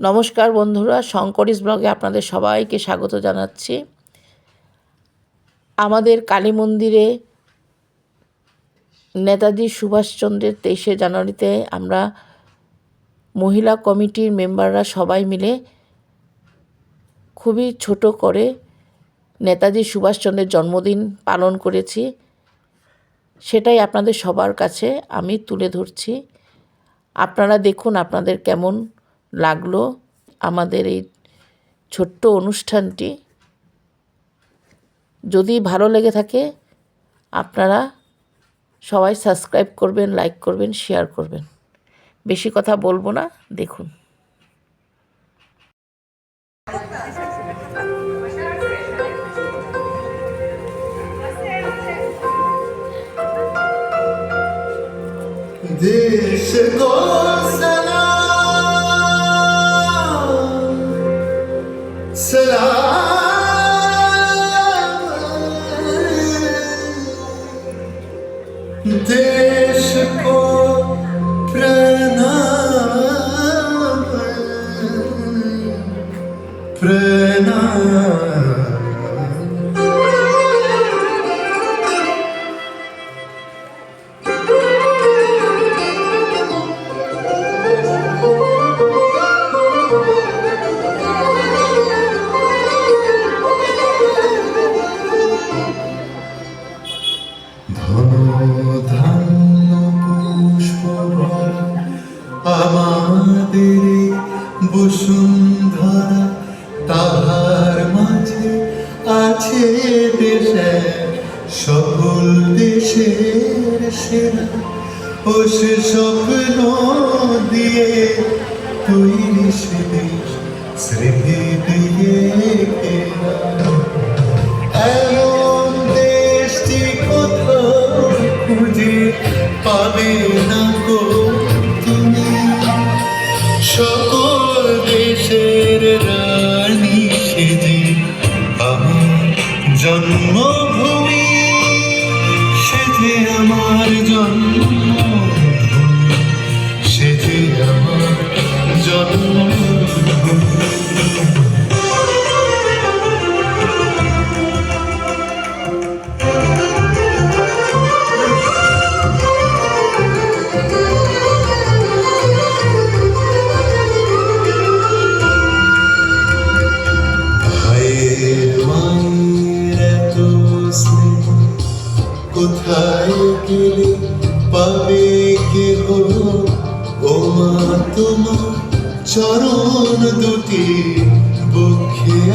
নমস্কার বন্ধুরা শঙ্করিস ব্লগে আপনাদের সবাইকে স্বাগত জানাচ্ছি। আমাদের কালী মন্দিরে নেতাজি সুভাষচন্দ্রের তেইশে জানুয়ারিতে আমরা মহিলা কমিটির মেম্বাররা সবাই মিলে খুবই ছোট করে নেতাজি সুভাষচন্দ্রের জন্মদিন পালন করেছি। সেটাই আপনাদের সবার কাছে আমি তুলে ধরছি। আপনারা দেখুন আপনাদের কেমন লাগল আমাদের এই ছোট্ট অনুষ্ঠানটি। যদি ভালো লেগে থাকে, আপনারা সবাই সাবস্ক্রাইব করবেন, লাইক করবেন, শেয়ার করবেন। বেশি কথা বলব না, দেখুন। देश প্রেরণা। আমাদের বসুন ও সে স্বপ্ন দিয়ে তৈরি সে দেশ স্মৃতি দিয়ে। এমন দেশটি কোথাও খুঁজে পাবে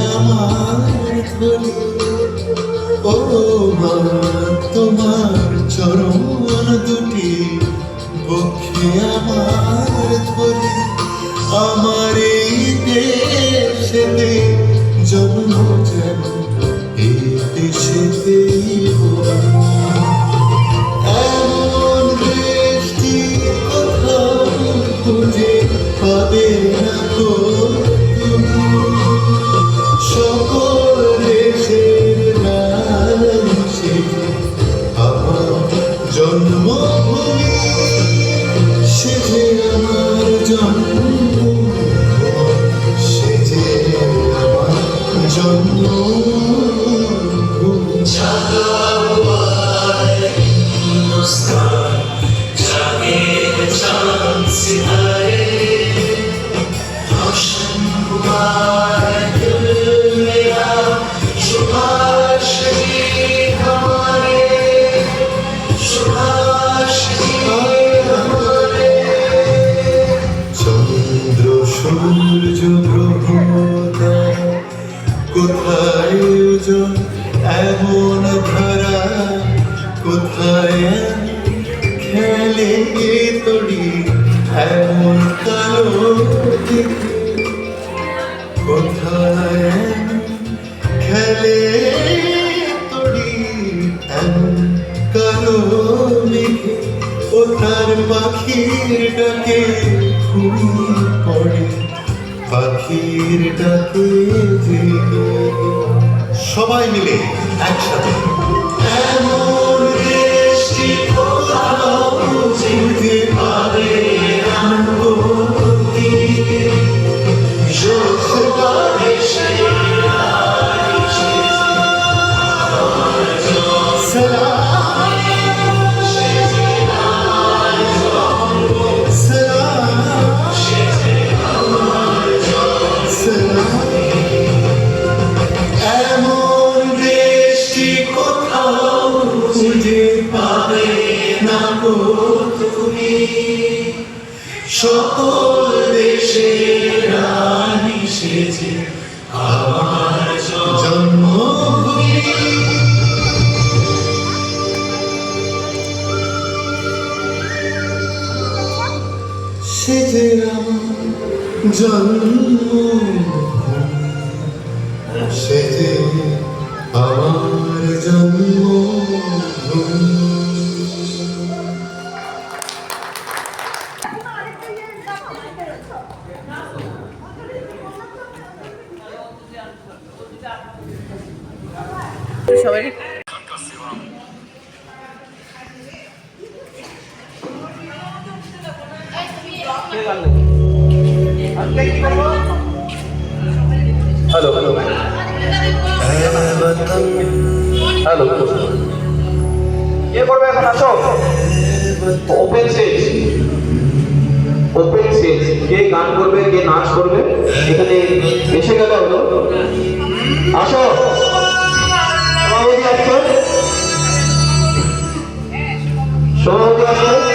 আমার ধরে ও মা তোমার চরণ দুটি বক্ষে আমার ধরে আমার এই দেশেতে জন্ম যেন এই দেশেতেই এমন দেশটি কোথাও খুঁজে পাবে না তুমি। সকল দেশের সে আমার জন্মভূমি সে যে আমার জন্মভূমি। সে যে আমার জন্মভূমি চন্দ্র খেলে তড়ি এমন কালো কোথায় খেলে তড়ি, এমন কালো মেঘে কোথার পাখির ডাকে ঘুমিয়ে সবাই মিলে একসাথে আমার জন্মভূমি সেজে আমার জন্মভূমি সবাই হ্যালো হ্যালো হ্যালো কে করবে এখন আসো। ওপেন স্টেজ ওপেন স্টেজ কে গান করবে, কে নাচ করবে, এখানে এসে গেলে। হলো আসো। সভাপতি আসছে। সভাপতি আসছে।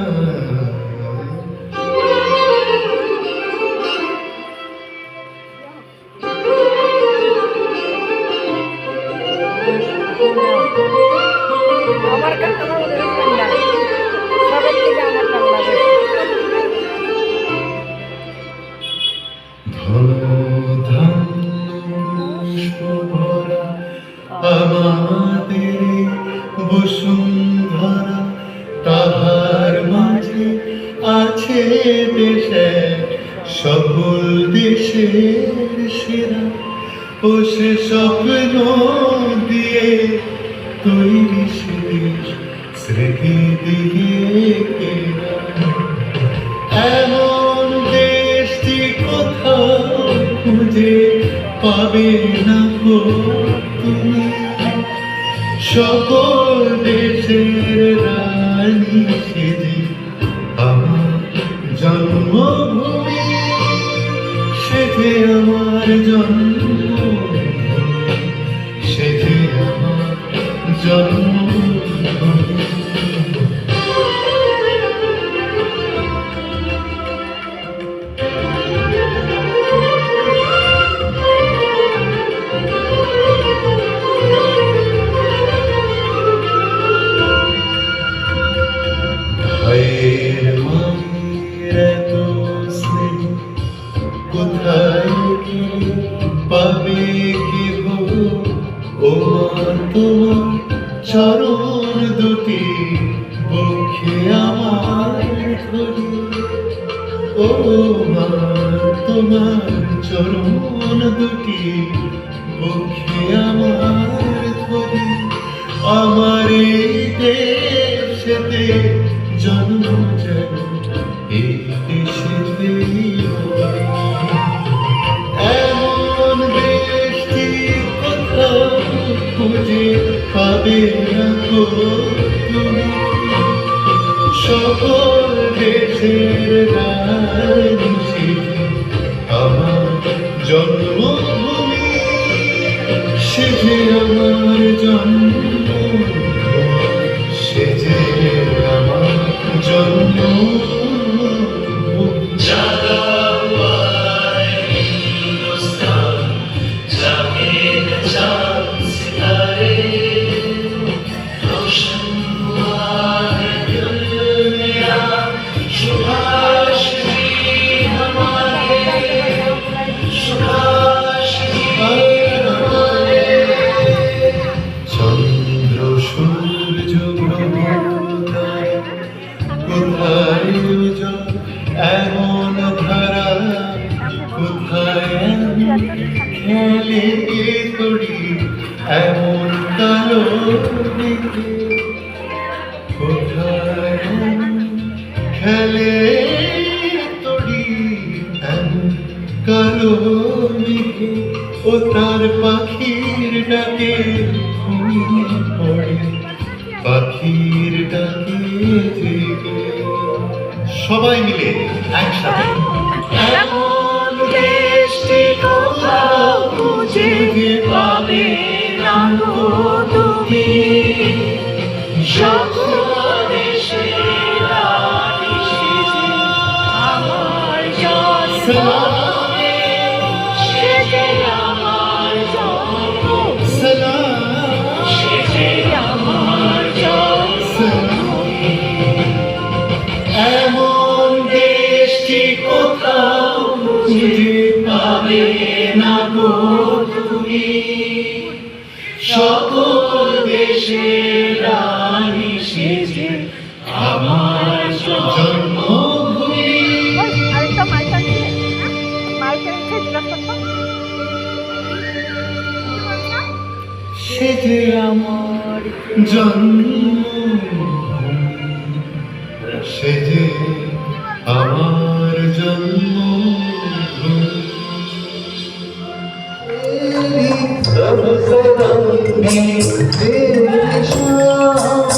ধরা আমাদের বসুন্ধরা, তাহার মাঝে আছে দেশে সকল দেশের সেরা। ও দিয়ে তৈরি সে স্মৃতি দিয়ে পাবে না তুমি। সকল দেশের রানী সেজে আমার জন্মভূমি সেজে আমার জন্মভূমি বক্ষে আমার ও তোমার চরণ দুটি বক্ষে আমার ধরি আমার এই দেশেতে জন্ম যেন, এই দেশেতে এমন দেশটি কোথাও খুঁজে পাবে না তুমি। সকল দেশের সেজে আমার জন্মভূমি সেজে আমার জন্মভূমি। ও তার পাখির ডাকে পড়ে পাখির ডাকে সবাই মিলে একসাথে। দেশের রানী সেজে আমার জন্মভূমি। সেজে আমার জন্মভূমি সেজে আমার জন্মভূমি। قلبي في العشاق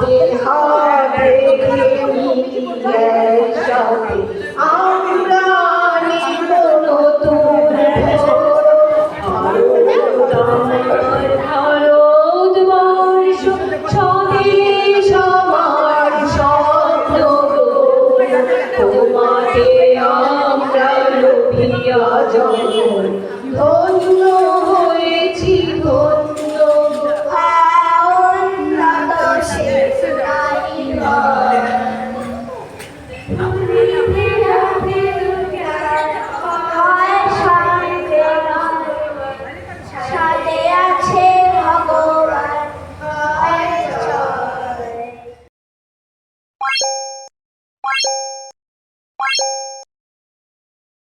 Happy holidays.